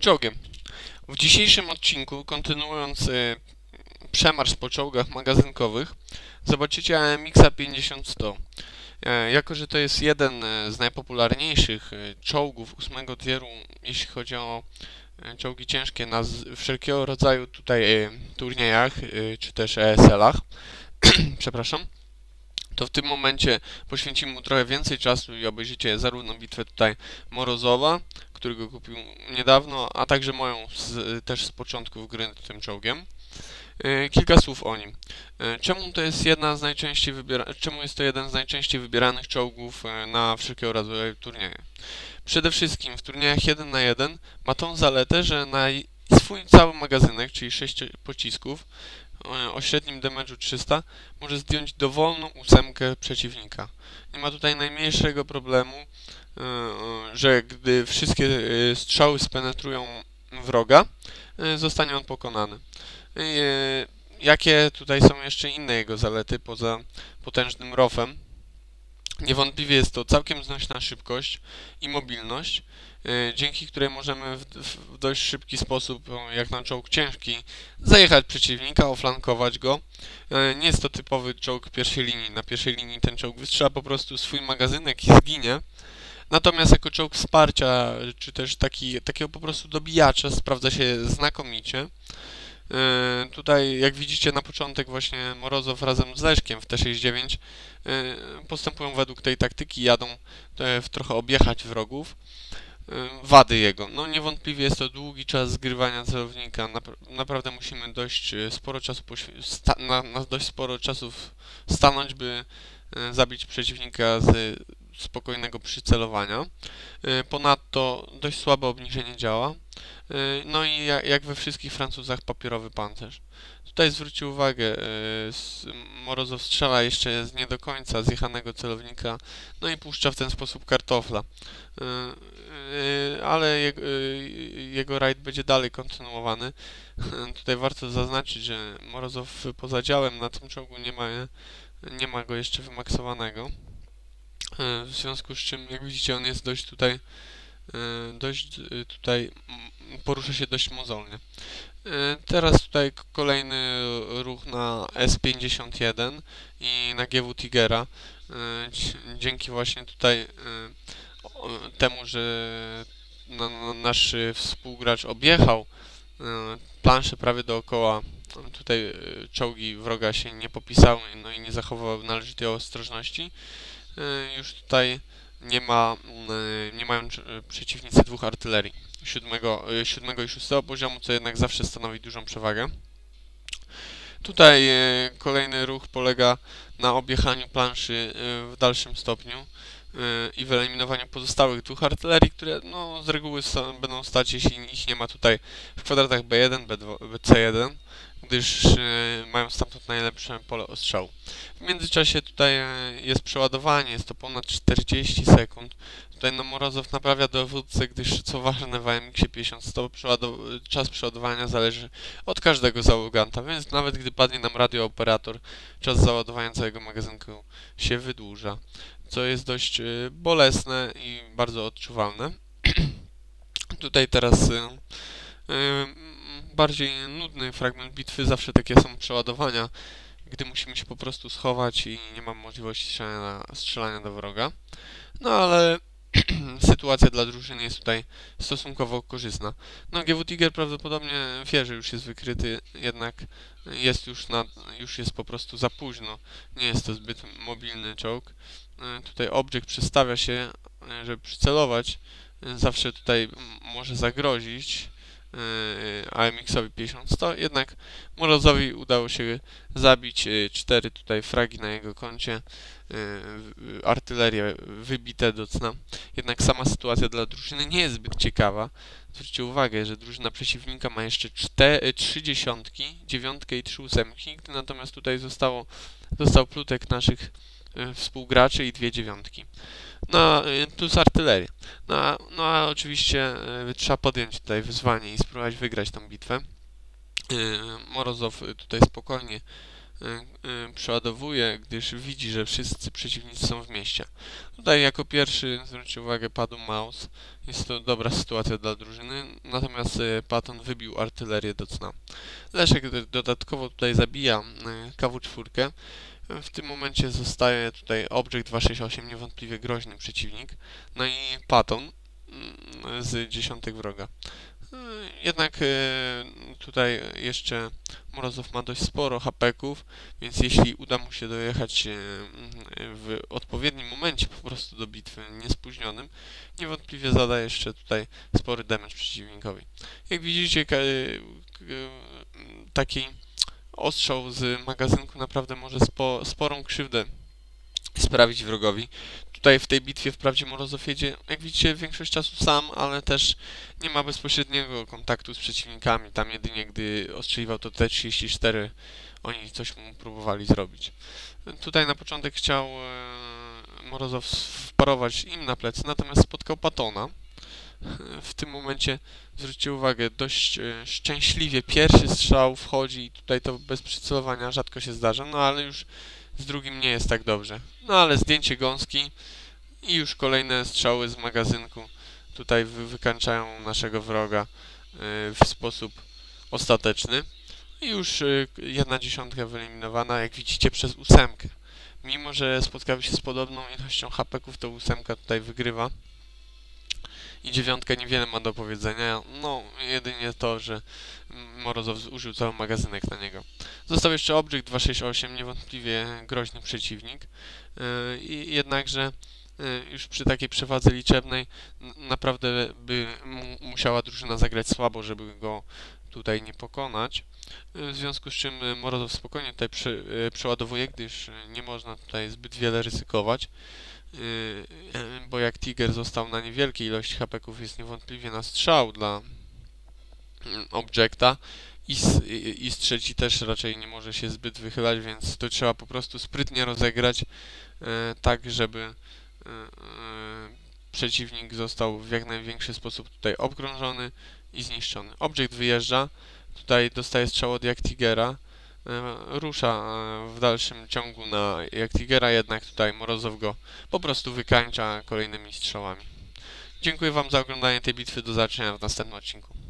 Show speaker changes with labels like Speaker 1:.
Speaker 1: Czołgiem. W dzisiejszym odcinku, kontynuując y, przemarsz po czołgach magazynkowych, zobaczycie AMX-a 50-100. E, jako, że to jest jeden e, z najpopularniejszych e, czołgów ósmego tieru, jeśli chodzi o czołgi ciężkie na wszelkiego rodzaju tutaj e, turniejach, czy też ESL-ach, przepraszam, to w tym momencie poświęcimy mu trochę więcej czasu i obejrzycie zarówno bitwę tutaj Morozowa, którego kupił niedawno, a także moją z, też z początków gry tym czołgiem. E, Kilka słów o nim. E, Czemu to jest jedna z najczęściej wybiera... czemu jest to jeden z najczęściej wybieranych czołgów e, na wszelkiego rodzaju turnieje? Przede wszystkim w turniejach 1 na 1 ma tą zaletę, że na swój cały magazynek, czyli 6 pocisków o średnim damage'u 300 może zdjąć dowolną ósemkę przeciwnika. Nie ma tutaj najmniejszego problemu, e, e, że gdy wszystkie e, strzały spenetrują wroga, e, zostanie on pokonany. E, Jakie tutaj są jeszcze inne jego zalety poza potężnym rofem? Niewątpliwie jest to całkiem znośna szybkość i mobilność, e, dzięki której możemy w, dość szybki sposób, jak na czołg ciężki, zajechać przeciwnika, oflankować go. E, Nie jest to typowy czołg pierwszej linii. Na pierwszej linii ten czołg wystrzela po prostu swój magazynek i zginie. Natomiast jako czołg wsparcia, czy też taki, takiego po prostu dobijacza sprawdza się znakomicie. E, Tutaj, jak widzicie, na początek właśnie Morozow razem z Leszkiem w T69 e, postępują według tej taktyki, jadą e, w trochę objechać wrogów. E, Wady jego. No niewątpliwie jest to długi czas zgrywania celownika. Napra- Naprawdę musimy dość e, sporo czasu na, na dość sporo czasów stanąć, by e, zabić przeciwnika z spokojnego przycelowania. E, Ponadto dość słabe obniżenie działa. E, No i ja- jak we wszystkich Francuzach papierowy pancerz. Tutaj zwróćcie uwagę, s- Morozow strzela jeszcze z nie do końca zjechanego celownika, no i puszcza w ten sposób kartofla. Ale jego, jego rajd będzie dalej kontynuowany. Tutaj warto zaznaczyć, że Morozow poza działem na tym czołgu nie ma, nie ma go jeszcze wymaksowanego. E, W związku z czym, jak widzicie, on jest dość tutaj, e, dość e, tutaj mm, porusza się dość mozolnie. Teraz tutaj kolejny ruch na S51 i na GW Tigera. Dzięki właśnie tutaj temu, że na- na- nasz współgracz objechał planszę prawie dookoła, tutaj czołgi wroga się nie popisały, no i nie zachowały należytej ostrożności. E, Już tutaj nie ma, mm, nie mają cz- przeciwnicy dwóch artylerii siódmego, y, siódmego i szóstego poziomu, co jednak zawsze stanowi dużą przewagę. Tutaj kolejny ruch polega na objechaniu planszy w dalszym stopniu i wyeliminowaniu pozostałych dwóch artylerii, które no, z reguły będą stać, jeśli ich nie ma tutaj w kwadratach B1, B2, C1, gdyż e, mają stamtąd najlepsze pole ostrzału. W międzyczasie tutaj e, jest przeładowanie, jest to ponad 40 sekund. Tutaj no Morozow naprawia dowódcę, gdyż co ważne w AMX 50 przeładow- czas przeładowania zależy od każdego załoganta, więc nawet gdy padnie nam radiooperator, czas załadowania całego magazynku się wydłuża, co jest dość y, bolesne i bardzo odczuwalne. Tutaj teraz y, y, bardziej nudny fragment bitwy, zawsze takie są przeładowania, gdy musimy się po prostu schować i nie mam możliwości strzelania, strzelania do wroga. No ale sytuacja dla drużyny jest tutaj stosunkowo korzystna. No GW Tiger prawdopodobnie wie, że już jest wykryty, jednak jest już, na, już jest po prostu za późno. Nie jest to zbyt mobilny czołg. E, Tutaj obiekt przestawia się, e, żeby przycelować. E, Zawsze tutaj może zagrozić AMX-owi 50-100, jednak Morozowi udało się zabić cztery tutaj fragi na jego koncie. Artylerie wybite do cna. Jednak sama sytuacja dla drużyny nie jest zbyt ciekawa. Zwróćcie uwagę, że drużyna przeciwnika ma jeszcze trzy dziesiątki, dziewiątkę i trzy ósemki, natomiast tutaj zostało, został plutek naszych współgraczy i dwie dziewiątki. No, plus artyleria. No, no a oczywiście e, trzeba podjąć tutaj wyzwanie i spróbować wygrać tę bitwę. Morozow tutaj spokojnie y, przeładowuje, gdyż widzi, że wszyscy przeciwnicy są w mieście. Tutaj jako pierwszy, zwróćcie uwagę, padł Maus. Jest to dobra sytuacja dla drużyny, natomiast Patton wybił artylerię do cna. Leszek dodatkowo tutaj zabija KW4. W tym momencie zostaje tutaj Object 268, niewątpliwie groźny przeciwnik. No i Patton mm, z dziesiątek wroga. Jednak tutaj jeszcze Morozow ma dość sporo hapeków, więc jeśli uda mu się dojechać w odpowiednim momencie po prostu do bitwy, niespóźnionym, niewątpliwie zada jeszcze tutaj spory damage przeciwnikowi. Jak widzicie, taki ostrzał z magazynku naprawdę może spo, sporą krzywdę sprawić wrogowi. Tutaj w tej bitwie wprawdzie Morozow jedzie, jak widzicie, większość czasu sam, ale też nie ma bezpośredniego kontaktu z przeciwnikami. Tam jedynie gdy ostrzeliwał to T-34, oni coś mu próbowali zrobić. Tutaj na początek chciał e, Morozow wparować im na plecy, natomiast spotkał Patona. W tym momencie zwróćcie uwagę, dość e, szczęśliwie pierwszy strzał wchodzi i tutaj to bez przycelowania rzadko się zdarza, no ale już z drugim nie jest tak dobrze. No ale zdjęcie gąski i już kolejne strzały z magazynku tutaj wykańczają naszego wroga e, w sposób ostateczny. I już e, jedna dziesiątka wyeliminowana, jak widzicie, przez ósemkę. Mimo, że spotkamy się z podobną ilością hapeków, to ósemka tutaj wygrywa i dziewiątka niewiele ma do powiedzenia, no jedynie to, że Morozow zużył cały magazynek na niego. Został jeszcze Object 268, niewątpliwie groźny przeciwnik, e, jednakże e, już przy takiej przewadze liczebnej naprawdę by musiała drużyna zagrać słabo, żeby go tutaj nie pokonać. E, w związku z czym Morozow spokojnie tutaj przeładowuje, gdyż nie można tutaj zbyt wiele ryzykować. Yy, bo jak Tiger został na niewielkiej ilości hapeków, jest niewątpliwie na strzał dla mm, Objecta. I, i trzeci też raczej nie może się zbyt wychylać, więc to trzeba po prostu sprytnie rozegrać yy, tak, żeby przeciwnik został w jak największy sposób tutaj obkrążony i zniszczony. Object wyjeżdża, tutaj dostaje strzał od jak Tigera, rusza e, w dalszym ciągu na jak Tigera, jednak tutaj Morozow go po prostu wykańcza kolejnymi strzałami. Dziękuję Wam za oglądanie tej bitwy, do zobaczenia w następnym odcinku.